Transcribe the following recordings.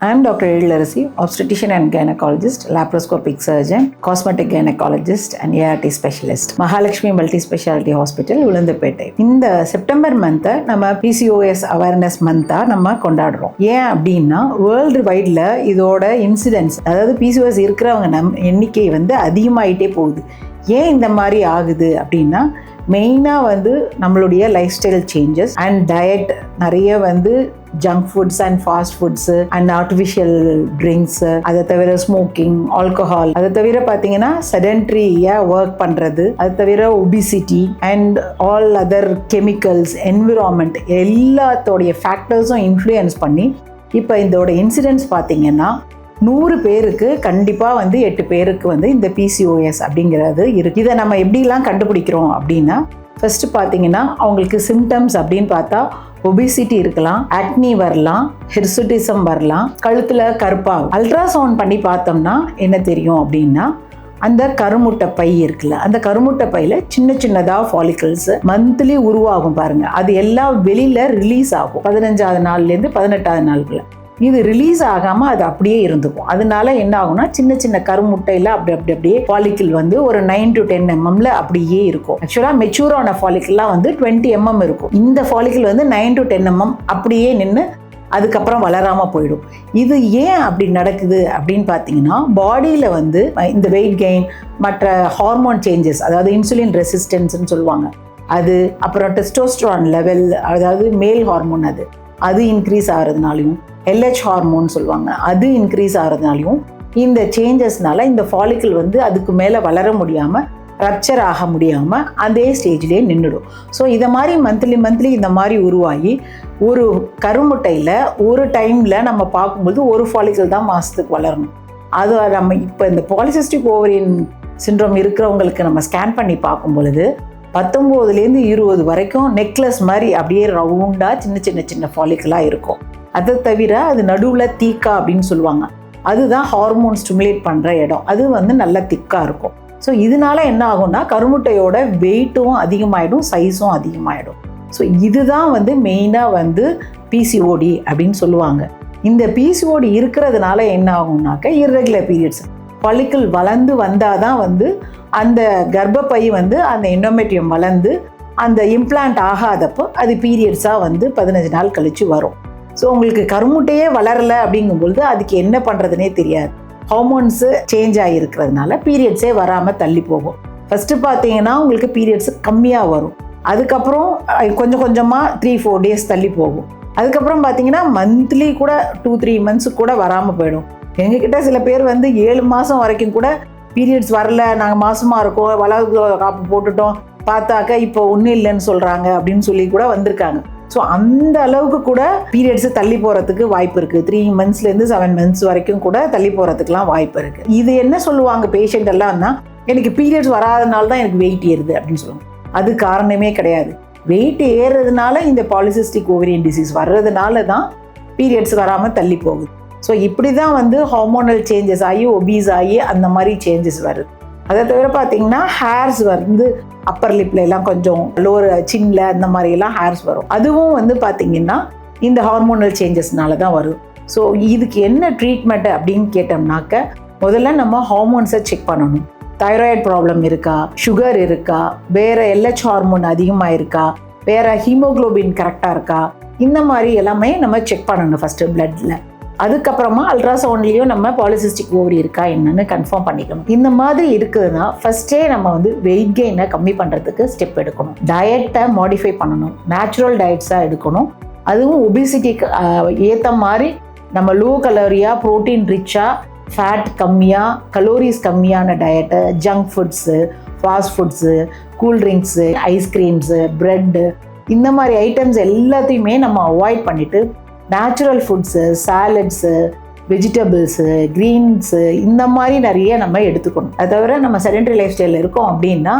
I'm Dr. Elarasi, obstetrician and gynecologist, laparoscopic surgeon, cosmetic gynecologist, and ART specialist. Mahalakshmi multi speciality hospital Ulundurpet இந்த September மந்த்தை நம்ம PCOS awareness மந்த்தாக நம்ம கொண்டாடுறோம் ஏன் அப்படின்னா world வைடில் இதோட incidents அதாவது பிசிஓஎஸ் இருக்கிறவங்க நம் எண்ணிக்கை வந்து அதிகமாயிட்டே போகுது ஏன் இந்த மாதிரி ஆகுது அப்படின்னா மெயினாக வந்து நம்மளுடைய lifestyle changes and diet நிறைய வந்து junk foods and fast foods and artificial drinks அதை தவிர ஸ்மோக்கிங் ஆல்கஹால் அதை தவிர பார்த்தீங்கன்னா செடன்ட்ரியாக ஒர்க் பண்ணுறது அது தவிர obesity and all other chemicals environment எல்லாத்தோடைய ஃபேக்டர்ஸும் இன்ஃப்ளூயன்ஸ் பண்ணி இப்போ இதோட இன்சிடென்ட்ஸ் பார்த்தீங்கன்னா நூறு பேருக்கு கண்டிப்பாக வந்து எட்டு பேருக்கு வந்து இந்த பிசிஓஎஸ் அப்படிங்கிறது இருக்குது இதை நம்ம எப்படிலாம் கண்டுபிடிக்கிறோம் அப்படின்னா ஃபஸ்ட்டு பார்த்தீங்கன்னா அவங்களுக்கு சிம்டம்ஸ் அப்படின்னு பார்த்தா ஒபிசிட்டி இருக்கலாம் ஆக்னி வரலாம் ஹிர்சுட்டிசம் வரலாம் கழுத்தில் கருப்பாகும். அல்ட்ராசவுண்ட் பண்ணி பார்த்தோம்னா என்ன தெரியும் அப்படின்னா அந்த கருமுட்டை பை இருக்குல்ல அந்த கருமுட்டை பையில் சின்ன சின்னதாக ஃபாலிக்கல்ஸ் மந்த்லி உருவாகும் பாருங்கள் அது எல்லாம் வெளியில் ரிலீஸ் ஆகும். பதினஞ்சாவது நாள்லேருந்து பதினெட்டாவது நாளுக்குள்ள. இது ரிலீஸ் ஆகாமல் அது அப்படியே இருந்துக்கும். அதனால என்ன ஆகும்னா சின்ன சின்ன கருமுட்டையில் அப்படி அப்படி அப்படியே ஃபாலிக்கிள் வந்து ஒரு நைன் டு டென் எம்எம்ல அப்படியே இருக்கும். ஆக்சுவலாக மெச்சூர் ஆன ஃபாலிக்கிள்லாம் வந்து டுவெண்ட்டி எம்எம் இருக்கும். இந்த ஃபாலிக்கிள் வந்து நைன் டு டென் எம்எம் அப்படியே நின்று அதுக்கப்புறம் வளராமல் போயிடும். இது ஏன் அப்படி நடக்குது அப்படின்னு பார்த்தீங்கன்னா பாடியில் வந்து இந்த வெயிட் கெயின் மற்ற ஹார்மோன் சேஞ்சஸ் அதாவது இன்சுலின் ரெசிஸ்டன்ஸ்னு சொல்லுவாங்க. அது அப்புறம் டெஸ்டோஸ்ட்ரான் லெவல் அதாவது மேல் ஹார்மோன் அது. அது இன்க்ரீஸ் ஆகிறதுனாலையும் எல்ஹெச் ஹார்மோன் சொல்லுவாங்க அது இன்க்ரீஸ் ஆகிறதுனாலையும் இந்த சேஞ்சஸ்னால இந்த ஃபாலிக்கல் வந்து அதுக்கு மேலே வளர முடியாமல் ரப்சர் ஆக முடியாமல் அதே ஸ்டேஜ்லேயே நின்றுடும் ஸோ இதை மாதிரி மந்த்லி மந்த்லி இந்த மாதிரி உருவாகி ஒரு கருமுட்டையில் ஒரு டைமில் நம்ம பார்க்கும்போது ஒரு ஃபாலிக்கல் தான் மாதத்துக்கு வளரணும். அது நம்ம இப்போ இந்த பாலிசிஸ்டிக் ஓவரின் சின்ரோம் இருக்கிறவங்களுக்கு நம்ம ஸ்கேன் பண்ணி பார்க்கும் பொழுது பத்தொம்போதுலேருந்து இருபது வரைக்கும் நெக்லஸ் மாதிரி அப்படியே ரவுண்டாக சின்ன சின்ன சின்ன ஃபாலிக்கலாக இருக்கும். அதை தவிர அது நடுவில் தீக்கா அப்படின்னு சொல்லுவாங்க. அதுதான் ஹார்மோன் ஸ்டிமுலேட் பண்ணுற இடம். அது வந்து நல்ல திக்காக இருக்கும். ஸோ இதனால என்ன ஆகும்னா கருமுட்டையோட வெயிட்டும் அதிகமாகிடும் சைஸும் அதிகமாகிடும் ஸோ இதுதான் வந்து மெயினாக வந்து பிசிஓடி அப்படின்னு சொல்லுவாங்க. இந்த பிசிஓடி இருக்கிறதுனால என்ன ஆகும்னாக்க இர்ரெகுலர் பீரியட்ஸ் பழுக்கள் வளர்ந்து வந்தால் தான் வந்து அந்த கர்ப்பப்பை வந்து அந்த இன்னோமேட்டியம் வளர்ந்து அந்த இம்ப்ளான்ட் ஆகாதப்போ அது பீரியட்ஸாக வந்து பதினஞ்சு நாள் கழித்து வரும். ஸோ உங்களுக்கு கருமுட்டையே வளரலை அப்படிங்கும்பொழுது அதுக்கு என்ன பண்ணுறதுனே தெரியாது. ஹார்மோன்ஸு சேஞ்ச் ஆகிருக்கிறதுனால பீரியட்ஸே வராமல் தள்ளி போகும். ஃபஸ்ட்டு பார்த்தீங்கன்னா உங்களுக்கு பீரியட்ஸ் கம்மியாக வரும். அதுக்கப்புறம் கொஞ்சம் கொஞ்சமாக த்ரீ ஃபோர் டேஸ் தள்ளி போகும். அதுக்கப்புறம் பார்த்தீங்கன்னா மந்த்லி கூட டூ த்ரீ மந்த்ஸ் கூட வராமல் போயிடும். எங்ககிட்ட சில பேர் வந்து ஏழு மாதம் வரைக்கும் கூட பீரியட்ஸ் வரல நாங்கள் மாதமாக இருக்கோம் வளர்ந்து காப்பு போட்டுட்டோம். பார்த்தாக்க இப்போ ஒன்றும் இல்லைன்னு சொல்கிறாங்க அப்படின்னு சொல்லி கூட வந்திருக்காங்க. ஸோ அந்த அளவுக்கு கூட பீரியட்ஸு தள்ளி போகிறதுக்கு வாய்ப்பு இருக்குது த்ரீ மந்த்ஸ்லேருந்து செவன் மந்த்ஸ் வரைக்கும் கூட தள்ளி போகிறதுக்குலாம் வாய்ப்பு இருக்குது இது என்ன சொல்லுவாங்க பேஷண்ட் எல்லாம்னா எனக்கு பீரியட்ஸ் வராதனால தான் எனக்கு வெயிட் ஏறுது அப்படின்னு சொல்லுவாங்க. அது காரணமே கிடையாது. வெயிட் ஏறுறதுனால இந்த பாலிசிஸ்டிக் ஓவரியன் டிசீஸ் வர்றதுனால தான் பீரியட்ஸ் வராமல் தள்ளி போகுது. ஸோ இப்படி தான் வந்து ஹார்மோனல் சேஞ்சஸ் ஆகி ஒபீஸ் ஆகி அந்த மாதிரி சேஞ்சஸ் வருது. அதை தவிர பார்த்தீங்கன்னா ஹேர்ஸ் வந்து அப்பர் லிப்ல எல்லாம் கொஞ்சம் லோவர் சின்ல அந்த மாதிரியெல்லாம் ஹேர்ஸ் வரும். அதுவும் வந்து பார்த்தீங்கன்னா இந்த ஹார்மோனல் சேஞ்சஸ்னால தான் வரும். ஸோ இதுக்கு என்ன ட்ரீட்மெண்ட் அப்படின்னு கேட்டோம்னாக்க முதல்ல நம்ம ஹார்மோன்ஸை செக் பண்ணணும். தைராய்டு ப்ராப்ளம் இருக்கா? சுகர் இருக்கா? வேற எல்ஹெச் ஹார்மோன் அதிகமாக இருக்கா வேற ஹீமோக்ளோபின் கரெக்டாக இருக்கா? இந்த மாதிரி எல்லாமே நம்ம செக் பண்ணணும் ஃபஸ்ட்டு பிளட்டில் அதுக்கப்புறமா அல்ட்ராசவுண்ட்லேயும் நம்ம பாலிசிஸ்டிக் ஓவரி இருக்கா என்னன்னு கன்ஃபார்ம் பண்ணிக்கணும். இந்த மாதிரி இருக்குதுன்னா ஃபஸ்ட்டே நம்ம வந்து வெயிட் கெயினை கம்மி பண்ணுறதுக்கு ஸ்டெப் எடுக்கணும். டயட்டை மாடிஃபை பண்ணணும். நேச்சுரல் டயட்ஸாக எடுக்கணும். அதுவும் ஒபிசிட்டிக்கு ஏற்ற மாதிரி நம்ம லோ கலோரியாக ப்ரோட்டீன் ரிச்சாக ஃபேட் கம்மியாக கலோரிஸ் கம்மியான diet junk foods fast foods cool drinks ice creams bread இந்த மாதிரி ஐட்டம்ஸ் எல்லாத்தையுமே நம்ம அவாய்ட் பண்ணிவிட்டு natural foods salads vegetables greens இந்த மாதிரி நிறைய நம்ம எடுத்துக்கணும். அதை தவிர நம்ம செடென்ட்ரி லைஃப் ஸ்டைலில் இருக்கோம் அப்படின்னா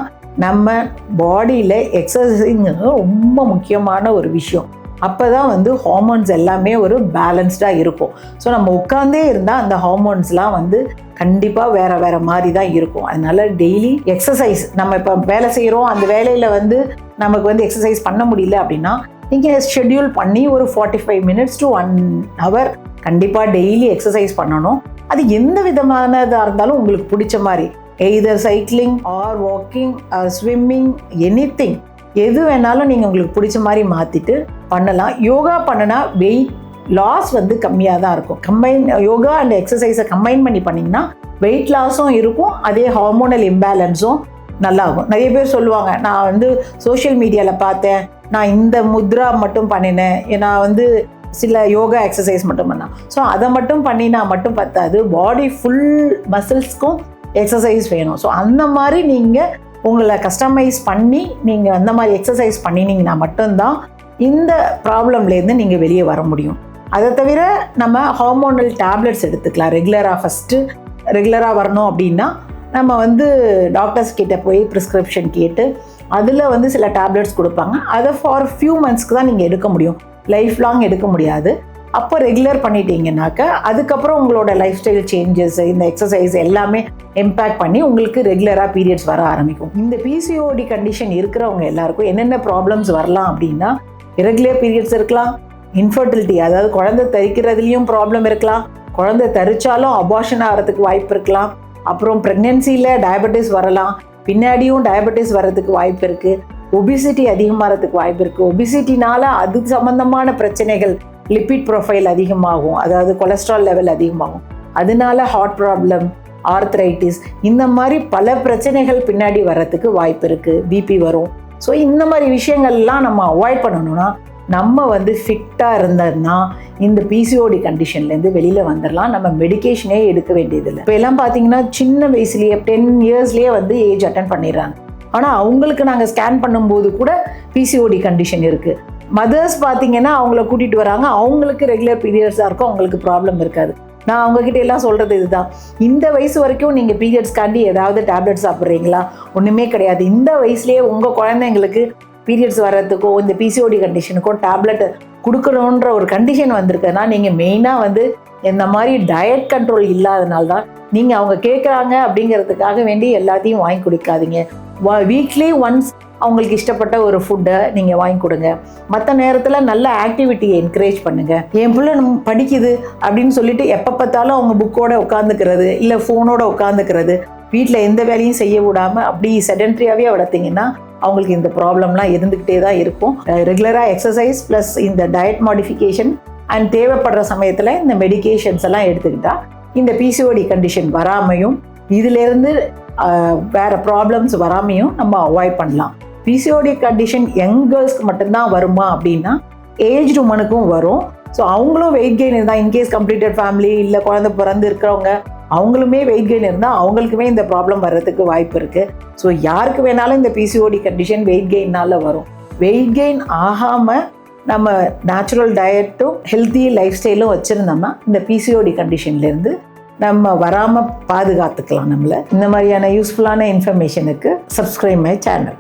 நம்ம பாடியில் எக்ஸசைஸிங் ரொம்ப முக்கியமான ஒரு விஷயம். அப்போ தான் வந்து ஹார்மோன்ஸ் எல்லாமே ஒரு பேலன்ஸ்டாக இருக்கும். ஸோ நம்ம உட்காந்தே இருந்தால் அந்த ஹார்மோன்ஸ்லாம் வந்து கண்டிப்பாக வேறு வேறு மாதிரி தான் இருக்கும். அதனால டெய்லி எக்ஸசைஸ் நம்ம இப்போ வேலை செய்கிறோம் அந்த வேலையில் வந்து நமக்கு வந்து எக்ஸசைஸ் பண்ண முடியல அப்படின்னா நீங்கள் ஷெட்யூல் பண்ணி ஒரு forty five minutes to one hour கண்டிப்பாக டெய்லி எக்ஸசைஸ் பண்ணணும். அது எந்த விதமானதாக இருந்தாலும் உங்களுக்கு பிடிச்ச மாதிரி. Either cycling or walking swimming any எது வேணாலும் நீங்கள் உங்களுக்கு பிடிச்ச மாதிரி மாற்றிட்டு பண்ணலாம். யோகா பண்ணினா வெயிட் லாஸ் வந்து கம்மியாக தான் இருக்கும். கம்பைன் யோகா அண்ட் எக்ஸசைஸை கம்பைன் பண்ணி பண்ணிங்கன்னா வெயிட் லாஸும் இருக்கும். அதே ஹார்மோனல் இம்பேலன்ஸும் நல்லாகும். நிறைய பேர் சொல்லுவாங்க நான் வந்து சோஷியல் மீடியாவில் பார்த்தேன். நான் இந்த முத்ரா மட்டும் பண்ணினேன். ஏன்னா வந்து சில யோகா எக்ஸசைஸ் மட்டும் பண்ணேன் ஸோ அதை மட்டும் பண்ணினா மட்டும் பத்தாது. பாடி ஃபுல் மசில்ஸ்க்கும் எக்ஸசைஸ் வேணும். ஸோ அந்த மாதிரி நீங்கள் உங்களை கஸ்டமைஸ் பண்ணி நீங்கள் அந்த மாதிரி எக்ஸசைஸ் பண்ணினீங்கன்னா மட்டும்தான் இந்த ப்ராப்ளம்லேருந்து நீங்கள் வெளியே வர முடியும். அதை தவிர நம்ம ஹார்மோனல் டேப்லெட்ஸ் எடுத்துக்கலாம். ரெகுலராக ஃபஸ்ட்டு ரெகுலராக வரணும் அப்படின்னா நம்ம வந்து டாக்டர்ஸ் கிட்டே போய் ப்ரிஸ்கிரிப்ஷன் கேட்டு அதில் வந்து சில டேப்லெட்ஸ் கொடுப்பாங்க. அதை ஃபார் ஃபியூ மந்த்ஸ்க்கு தான் நீங்கள் எடுக்க முடியும். லைஃப் லாங் எடுக்க முடியாது. அப்போ ரெகுலர் பண்ணிட்டீங்கனாக்க அதுக்கப்புறம் உங்களோட லைஃப் ஸ்டைல் சேஞ்சஸ் இந்த எக்ஸசைஸ் எல்லாமே இம்பேக்ட் பண்ணி உங்களுக்கு ரெகுலராக பீரியட்ஸ் வர ஆரம்பிக்கும். இந்த பிசிஓடி கண்டிஷன் இருக்கிறவங்க எல்லாருக்கும் என்னென்ன ப்ராப்ளம்ஸ் வரலாம் அப்படின்னா இரெகுலர் பீரியட்ஸ் இருக்கலாம் இன்ஃபர்டிலிட்டி அதாவது குழந்தை தரிக்கிறதுலேயும் ப்ராப்ளம் இருக்கலாம் குழந்தை தரிச்சாலும் அபார்ஷன் ஆகிறதுக்கு வாய்ப்பு இருக்கலாம் அப்புறம் ப்ரெக்னென்சியில் டயபெட்டிஸ் வரலாம் பின்னாடியும் டயபெட்டிஸ் வர்றதுக்கு வாய்ப்பு இருக்குது ஒபிசிட்டி அதிகமாகிறதுக்கு வாய்ப்பு இருக்குது ஒபிசிட்டினால அது சம்மந்தமான பிரச்சனைகள் லிப்பிட் ப்ரொஃபைல் அதிகமாகும். அதாவது கொலஸ்ட்ரால் லெவல் அதிகமாகும். அதனால ஹார்ட் ப்ராப்ளம் ஆர்த்ரைட்டிஸ் இந்த மாதிரி பல பிரச்சனைகள் பின்னாடி வர்றதுக்கு வாய்ப்பு இருக்குது பிபி வரும். ஸோ இந்த மாதிரி விஷயங்கள்லாம் நம்ம அவாய்ட் பண்ணணும்னா நம்ம வந்து ஃபிட்டாக இருந்ததுன்னா இந்த பிசிஓடி கண்டிஷன்லேருந்து வெளியில் வந்துடலாம் நம்ம மெடிகேஷனே எடுக்க வேண்டியதில்லை. இப்போ எல்லாம் பார்த்தீங்கன்னா சின்ன வயசுலேயே டென் இயர்ஸ்லேயே வந்து ஏஜ் அட்டன் பண்ணிடுறாங்க. ஆனால் அவங்களுக்கு நாங்கள் ஸ்கேன் பண்ணும்போது கூட பிசிஓடி கண்டிஷன் இருக்குது மதர்ஸ் பார்த்தீங்கன்னா அவங்கள கூட்டிகிட்டு வராங்க. அவங்களுக்கு ரெகுலர் பீரியட்ஸாக இருக்கும். அவங்களுக்கு ப்ராப்ளம் இருக்காது. நான் அவங்கக்கிட்ட எல்லாம் சொல்கிறது இதுதான். இந்த வயசு வரைக்கும் நீங்கள் பீரியட்ஸ்க்காண்டி ஏதாவது டேப்லெட் சாப்பிட்றீங்களா? ஒன்றுமே கிடையாது. இந்த வயசுலேயே உங்கள் குழந்தைங்களுக்கு பீரியட்ஸ் வர்றதுக்கோ இந்த பிசிஓடி கண்டிஷனுக்கோ டேப்லெட் கொடுக்கணுன்ற ஒரு கண்டிஷன் வந்திருக்குன்னா நீங்கள் மெயினாக வந்து இந்த மாதிரி டயட் கண்ட்ரோல் இல்லாதனால தான் நீங்கள் அவங்க கேட்குறாங்க அப்படிங்கிறதுக்காக வேண்டி எல்லாத்தையும் வாங்கி கொடுக்காதீங்க. வீக்லி ஒன்ஸ் அவங்களுக்கு இஷ்டப்பட்ட ஒரு ஃபுட்டை நீங்கள் வாங்கி கொடுங்க. மற்ற நேரத்தில் நல்ல ஆக்டிவிட்டியை என்கரேஜ் பண்ணுங்கள் என் பிள்ளை படிக்குது அப்படின்னு சொல்லிட்டு எப்போ பார்த்தாலும் அவங்க புக்கோட உட்காந்துக்கிறது இல்லை ஃபோனோட உட்காந்துக்கிறது வீட்டில் எந்த வேலையும் செய்ய விடாமல் அப்படி செடன்ட்ரியாகவே வளர்த்திங்கன்னா அவங்களுக்கு இந்த ப்ராப்ளம்லாம் இருந்துக்கிட்டே தான் இருக்கும். ரெகுலராக எக்ஸசைஸ் ப்ளஸ் இந்த டயட் மாடிஃபிகேஷன் அண்ட் தேவைப்படுற சமயத்தில் இந்த மெடிகேஷன்ஸ் எல்லாம் எடுத்துக்கிட்டால் இந்த பிசிஓடி கண்டிஷன் வராமையும் இதிலேருந்து வேறு ப்ராப்ளம்ஸ் வராமையும் நம்ம அவாய்ட் பண்ணலாம். பிசிஓடி கண்டிஷன் யங் கேர்ள்ஸ்க்கு மட்டும்தான் வருமா அப்படின்னா ஏஜ் உமனுக்கும் வரும். ஸோ அவங்களும் வெயிட் கெயின் இருந்தால் இன்கேஸ் கம்ப்ளீட்டட் ஃபேமிலி இல்லை குழந்தை பிறந்து இருக்கிறவங்க அவங்களுமே வெயிட் கெயின் இருந்தால் அவங்களுக்குமே இந்த ப்ராப்ளம் வர்றதுக்கு வாய்ப்பு இருக்குது ஸோ யாருக்கு வேணாலும் இந்த பிசிஓடி கண்டிஷன் வெயிட் கெயின்னால் வரும். வெயிட் கெயின் ஆகாமல் நம்ம நேச்சுரல் டயட்டும் ஹெல்த்தி லைஃப் ஸ்டைலும் வச்சுருந்தோம்னா இந்த பிசிஓடி கண்டிஷன்லேருந்து நம்ம வராமல் பாதுகாத்துக்கலாம் நம்மளை. இந்த மாதிரியான யூஸ்ஃபுல்லான இன்ஃபர்மேஷனுக்கு சப்ஸ்கிரைப் மை சேனல்